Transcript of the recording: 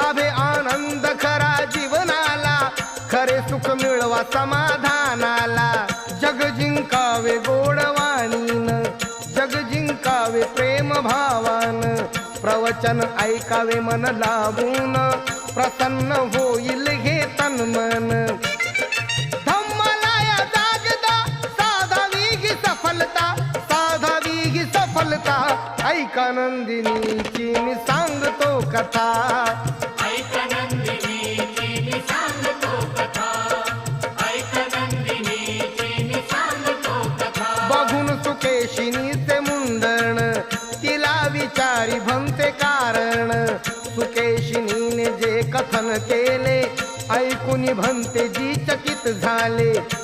लाभे आनंद खरा जीवनाला. खरे सुख मिळवा समाधानाला. जग जिंकावे गोडवाणीन. जग जिंकावे प्रेम भावान. प्रवचन ऐकावे मन लाभून. प्रसन्न होईल हे तन मन. धम्मलाया सफलता. सफलता. ऐका नंदिनीची मी सांगतो कथा. ते कारण. सुकेशिनीने जे कथन केले ऐकून भंते जी चकित झाले.